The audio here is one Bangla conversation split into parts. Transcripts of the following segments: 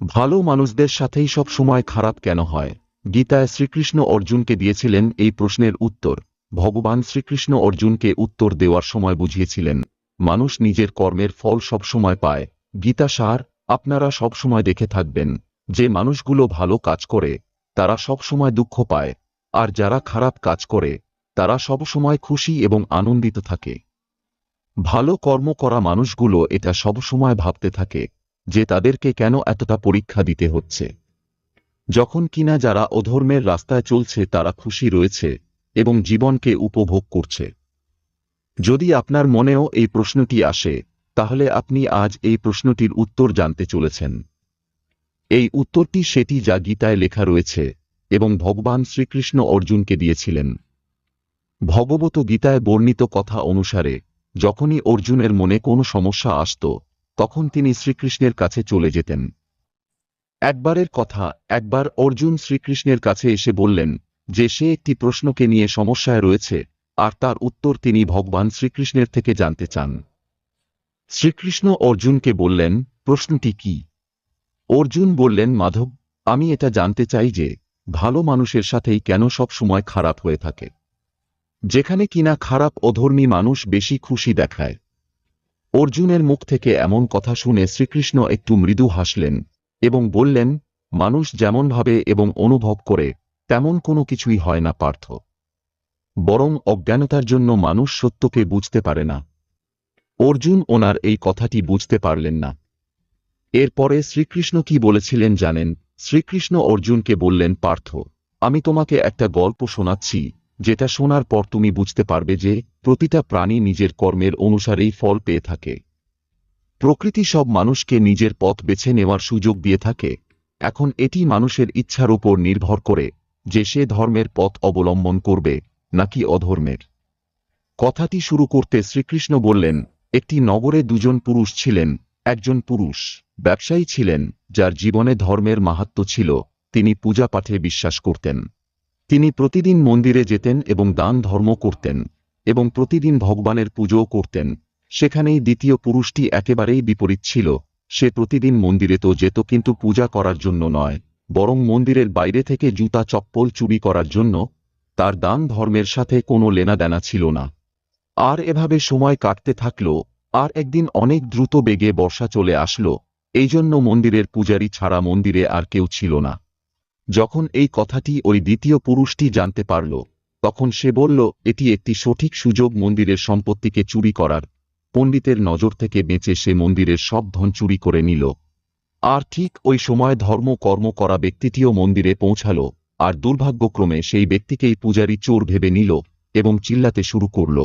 ভালো মানুষদের সাথেই সব সময় খারাপ কেন হয়? গীতায় শ্রীকৃষ্ণ অর্জুনকে দিয়েছিলেন এই প্রশ্নের উত্তর। ভগবান শ্রীকৃষ্ণ অর্জুনকে উত্তর দেওয়ার সময় বুঝিয়েছিলেন, মানুষ নিজের কর্মের ফল সব সময় পায়। গীতা সার, আপনারা সব সময় দেখে থাকবেন। যে মানুষগুলো ভালো কাজ করে, তারা সব সময় দুঃখ পায়। আর যারা খারাপ কাজ করে, তারা সব সময় খুশি এবং আনন্দিত থাকে। ভালো কর্ম করা মানুষগুলো এটা সব সময় ভাবতে থাকে। যে তাদেরকে কেন এতটা পরীক্ষা দিতে হচ্ছে। যখন কিনা যারা অধর্মের রাস্তায় চলছে তারা খুশি রয়েছে এবং জীবনকে উপভোগ করছে। যদি আপনার মনেও এই প্রশ্নটি আসে, তাহলে আপনি আজ এই প্রশ্নটির উত্তর জানতে চলেছেন। এই উত্তরটি সেটি যা গীতায় লেখা রয়েছে এবং ভগবান শ্রীকৃষ্ণ অর্জুনকে দিয়েছিলেন। ভগবত গীতায় বর্ণিত কথা অনুসারে, যখনই অর্জুনের মনে কোনো সমস্যা আসত তখন তিনি শ্রীকৃষ্ণের কাছে চলে যেতেন। একবারের কথা, একবার অর্জুন শ্রীকৃষ্ণের কাছে এসে বললেন যে সে একটি প্রশ্নকে নিয়ে সমস্যায় রয়েছে, আর তার উত্তর তিনি ভগবান শ্রীকৃষ্ণের থেকে জানতে চান। শ্রীকৃষ্ণ অর্জুনকে বললেন, প্রশ্নটি কি? অর্জুন বললেন, মাধব, আমি এটা জানতে চাই যে ভালো মানুষের সাথেই কেন সব সময় খারাপ হয়ে থাকে। যেখানে কিনা খারাপ অধর্মী মানুষ বেশি খুশি দেখায়। অর্জুনের মুখ থেকে এমন কথা শুনে শ্রীকৃষ্ণ একটু মৃদু হাসলেন এবং বললেন, মানুষ যেমন ভাবে এবং অনুভব করে, তেমন কোনো কিছুই হয় না, পার্থ। বরং অজ্ঞানতার জন্য মানুষ সত্যকে বুঝতে পারে না। অর্জুন ওনার এই কথাটি বুঝতে পারলেন না। এরপরে শ্রীকৃষ্ণ কি বলেছিলেন জানেন? শ্রীকৃষ্ণ অর্জুনকে বললেন, পার্থ, আমি তোমাকে একটা গল্প শোনাচ্ছি। যেটা শোনার পর তুমি বুঝতে পারবে যে, প্রতিটা প্রাণী নিজের কর্মের অনুসারেই ফল পেয়ে থাকে। প্রকৃতি সব মানুষকে নিজের পথ বেছে নেওয়ার সুযোগ দিয়ে থাকে। এখন এটি মানুষের ইচ্ছার উপর নির্ভর করে, যে সে ধর্মের পথ অবলম্বন করবে, নাকি অধর্মের। কথাটি শুরু করতে শ্রীকৃষ্ণ বললেন, একটি নগরে দুজন পুরুষ ছিলেন, একজন পুরুষ ব্যবসায়ী ছিলেন, যার জীবনে ধর্মের মাহাত্ম ছিল, তিনি পূজা পাঠে বিশ্বাস করতেন। তিনি প্রতিদিন মন্দিরে যেতেন এবং দান ধর্ম করতেন, এবং প্রতিদিন ভগবানের পুজোও করতেন। সেখানেই দ্বিতীয় পুরুষটি একেবারেই বিপরীত ছিল। সে প্রতিদিন মন্দিরে তো যেত, কিন্তু পূজা করার জন্য নয়, বরং মন্দিরের বাইরে থেকে জুতা চপ্পল চুরি করার জন্য তার দান ধর্মের সাথে কোনো লেনাদেনা ছিল না। আর এভাবে সময় কাটতে থাকল, আর একদিন অনেক দ্রুত বেগে বর্ষা চলে আসলো এই জন্য মন্দিরের পূজারি ছাড়া মন্দিরে আর কেউ ছিল না। যখন এই কথাটি ওই দ্বিতীয় পুরুষটি জানতে পারল, তখন সে বলল, এটি একটি সঠিক সুযোগ মন্দিরের সম্পত্তিকে চুরি করার। পণ্ডিতের নজর থেকে বেঁচে সে মন্দিরের সব ধন চুরি করে নিল। আর ঠিক ওই সময় ধর্ম কর্ম করা ব্যক্তিটিও মন্দিরে পৌঁছাল, আর দুর্ভাগ্যক্রমে সেই ব্যক্তিকেই পূজারি চোর ভেবে নিল এবং চিল্লাতে শুরু করল।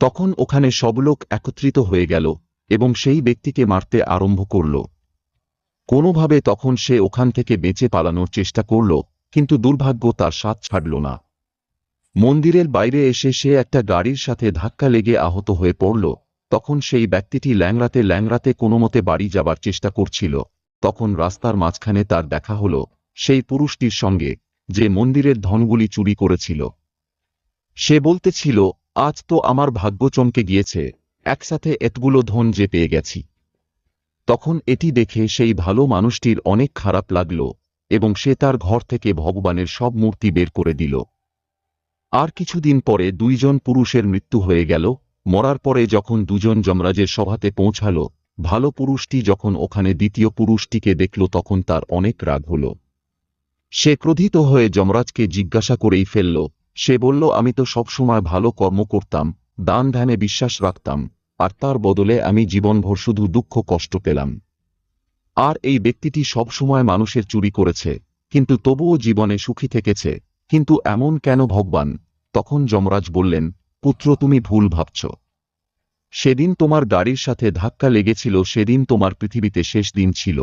তখন ওখানে সব লোক একত্রিত হয়ে গেল এবং সেই ব্যক্তিকে মারতে আরম্ভ করল। কোনোভাবে তখন সে ওখান থেকে বেঁচে পালানোর চেষ্টা করল, কিন্তু দুর্ভাগ্য তার সাথ ছাড়ল না। মন্দিরের বাইরে এসে সে একটা গাড়ির সাথে ধাক্কা লেগে আহত হয়ে পড়ল। তখন সেই ব্যক্তিটি ল্যাংড়াতে ল্যাংড়াতে কোনোমতে বাড়ি যাবার চেষ্টা করছিল। তখন রাস্তার মাঝখানে তার দেখা হল, সেই পুরুষটির সঙ্গে, যে মন্দিরের ধনগুলি চুরি করেছিল। সে বলতেছিল, আজ তো আমার ভাগ্য চমকে গিয়েছে। একসাথে এতগুলো ধন যে পেয়ে গেছি। তখন এটি দেখে সেই ভালো মানুষটির অনেক খারাপ লাগল, এবং সে তার ঘর থেকে ভগবানের সব মূর্তি বের করে দিল। আর কিছুদিন পরে দুইজন পুরুষের মৃত্যু হয়ে গেল। মরার পরে যখন দুজন যমরাজের সভাতে পৌঁছাল, ভালো পুরুষটি যখন ওখানে দ্বিতীয় পুরুষটিকে দেখল তখন তার অনেক রাগ হল। সে ক্রোধিত হয়ে যমরাজকে জিজ্ঞাসা করেই ফেলল। সে বলল, আমি তো সবসময় ভালো কর্ম করতাম দান ধ্যানে বিশ্বাস রাখতাম। আর তার বদলে আমি জীবনভর শুধু দুঃখ কষ্ট পেলাম। আর এই ব্যক্তিটি সবসময় মানুষের চুরি করেছে, কিন্তু তবুও জীবনে সুখী থেকেছে। কিন্তু এমন কেন ভগবান? তখন যমরাজ বললেন, পুত্র, তুমি ভুল ভাবছ। সেদিন তোমার গাড়ির সাথে ধাক্কা লেগেছিল, সেদিন তোমার পৃথিবীতে শেষ দিন ছিল।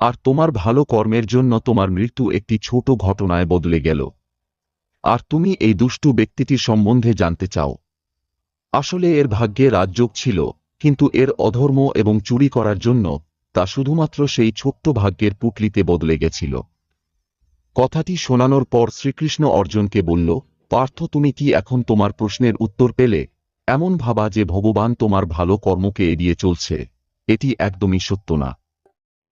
আর তোমার ভালো কর্মের জন্য তোমার মৃত্যু একটি ছোট ঘটনায় বদলে গেল। আর তুমি এই দুষ্টু ব্যক্তিটির সম্বন্ধে জানতে চাও। আসলে এর ভাগ্যে রাজযোগ ছিল, কিন্তু এর অধর্ম এবং চুরি করার জন্য তা শুধুমাত্র সেই ছোট্ট ভাগ্যের পুটলিতে বদলে গেছিল। কথাটি শোনানোর পর শ্রীকৃষ্ণ অর্জুনকে বলল, পার্থ, তুমি কি এখন তোমার প্রশ্নের উত্তর পেলে? এমন ভাবা যে ভগবান তোমার ভালো কর্মকে এড়িয়ে চলছে। এটি একদমই সত্য না।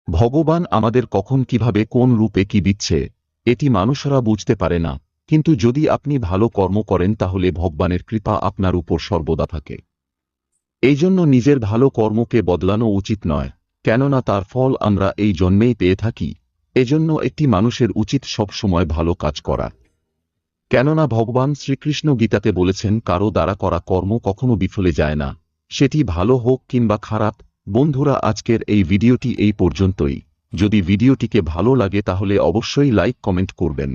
ভগবান আমাদের কখন কীভাবে কোন রূপে কি দিচ্ছে, এটি মানুষরা বুঝতে পারে না। কিন্তু যদি আপনি ভালো কর্ম করেন তাহলে ভগবানের কৃপা আপনার উপর সর্বদা থাকে। এই জন্য নিজের ভালো কর্মকে বদলানো উচিত নয়, কেননা তার ফল আমরা এই জন্মেই পেয়ে থাকি। এজন্য একটি মানুষের উচিত সব সময় ভালো কাজ করা। কেননা ভগবান শ্রীকৃষ্ণ গীতাতে বলেছেন, কারও দ্বারা করা কর্ম কখনো বিফলে যায় না। সেটি ভালো হোক কিংবা খারাপ, বন্ধুরা, আজকের এই ভিডিওটি এই পর্যন্তই। যদি ভিডিওটিকে ভালো লাগে তাহলে অবশ্যই লাইক, কমেন্ট করবেন।